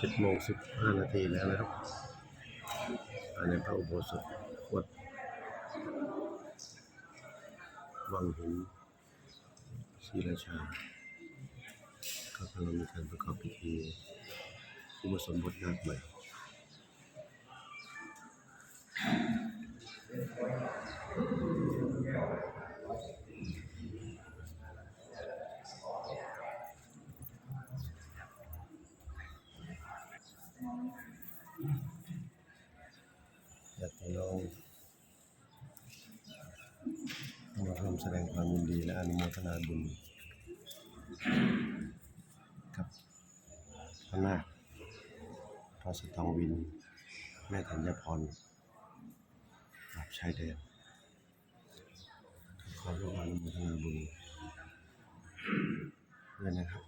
เจ็ดโมงสิบห้านาทีแล้วนะครับภายในพระอุโบสถวัดวังหินศรีราชาก็กำลังมีการประกอบพิธีอุปสมบทนาคใหม่ อยากให้น้องมาร่วมแสดงความยินดีและอนุโมทนาบุญกับพระนาคพระสตองวิน แม่ธัญพรกับชายแดนขอร่วมอนุโมทนาบุญด้วยนะครับ